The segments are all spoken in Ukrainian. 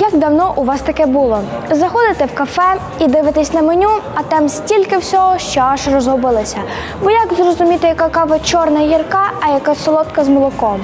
Як давно у вас таке було? Заходите в кафе і дивитесь на меню, а там стільки всього, що аж розгубилися. Бо як зрозуміти, яка кава чорна гірка, а яка солодка з молоком?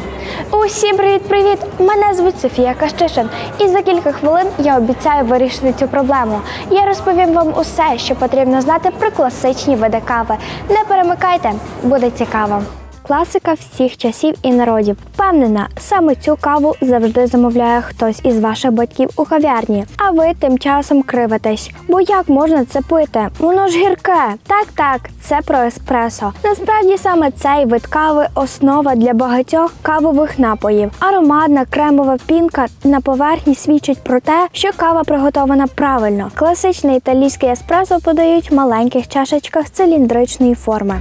Усім привіт-привіт! Мене звуть Софія Кащишин, і за кілька хвилин я обіцяю вирішити цю проблему. Я розповім вам усе, що потрібно знати про класичні види кави. Не перемикайте, буде цікаво. Класика всіх часів і народів. Впевнена, саме цю каву завжди замовляє хтось із ваших батьків у кав'ярні. А ви тим часом кривитесь. Бо як можна це пити? Воно ж гірке. Так, так, це про еспресо. Насправді саме цей вид кави основа для багатьох кавових напоїв. Ароматна кремова пінка на поверхні свідчить про те, що кава приготована правильно. Класичний італійський еспресо подають в маленьких чашечках циліндричної форми.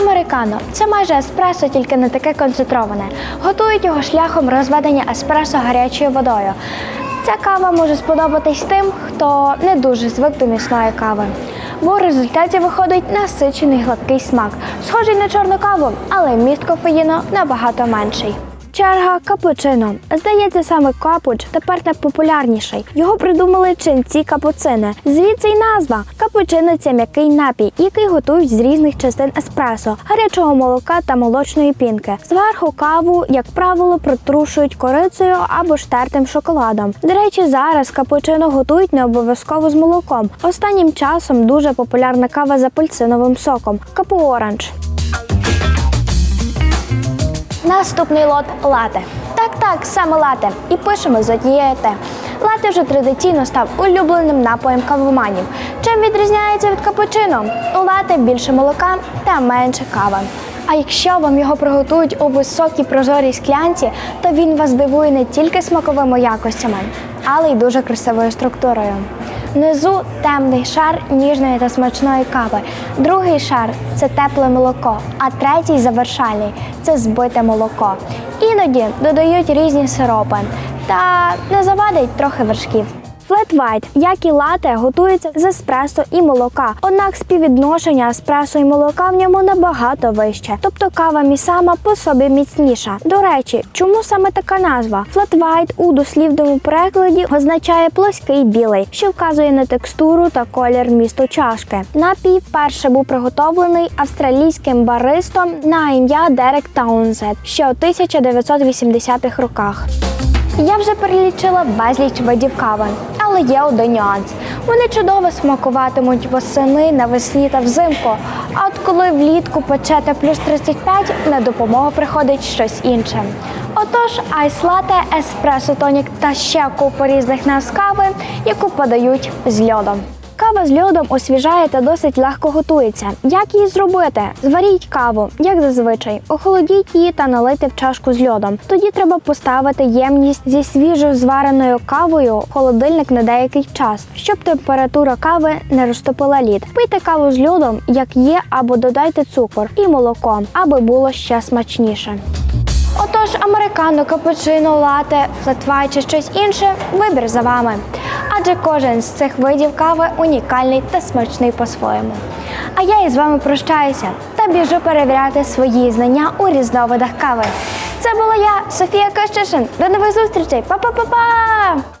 Американо це майже еспресо, тільки не таке концентроване. Готують його шляхом розведення еспресо гарячою водою. Ця кава може сподобатись тим, хто не дуже звик до місної кави. Бо в результаті виходить насичений гладкий смак, схожий на чорну каву, але міст кофеїну набагато менший. Черга капучино. Здається, саме капуч тепер найпопулярніший. Його придумали ченці капуцини. Звідси й назва. Капучино це м'який напій, який готують з різних частин еспресо, гарячого молока та молочної пінки. Зверху каву, як правило, притрушують корицею або ж тертим шоколадом. До речі, зараз капучино готують не обов'язково з молоком. Останнім часом дуже популярна кава з апельсиновим соком капу оранж. Наступний лот лате. Так, так, саме лате. І пишемо з однієї Т. Лате вже традиційно став улюбленим напоєм кавоманів. Чим відрізняється від капучино? У лате більше молока та менше кави. А якщо вам його приготують у високій прозорій склянці, то він вас дивує не тільки смаковими якостями, але й дуже красивою структурою. Внизу темний шар ніжної та смачної кави. Другий шар це тепле молоко, а третій завершальний це збите молоко. Іноді додають різні сиропи та не завадить трохи вершків. Флет White, як і лате, готується з еспресо і молока. Однак співвідношення еспресо і молока в ньому набагато вище. Тобто кава місама по собі міцніша. До речі, чому саме така назва? Flat White у дослівному перекладі означає плоский білий, що вказує на текстуру та колір місту чашки. Напій вперше був приготовлений австралійським баристом на ім'я Дерек Таунсет ще у 1980-х роках. Я вже перелічила безліч видів кави, але є один нюанс. Вони чудово смакуватимуть восени, навесні та взимку. А от коли влітку печете плюс 35, на допомогу приходить щось інше. Отож, айс-лате, еспресо тонік та ще купа різних нас кави, яку подають з льодом. Кава з льодом освіжає та досить легко готується. Як її зробити? Зваріть каву, як зазвичай, охолодіть її та налити в чашку з льодом. Тоді треба поставити ємність зі свіжо звареною кавою в холодильник на деякий час, щоб температура кави не розтопила лід. Пийте каву з льодом, як є, або додайте цукор і молоко, аби було ще смачніше. Отож, американо, капучино, лате, флетвай чи щось інше вибір за вами. Адже кожен з цих видів кави унікальний та смачний по-своєму. А я із вами прощаюся та біжу перевіряти свої знання у різновидах кави. Це була я, Софія Кащишин. До нових зустрічей. Па-па-па-па!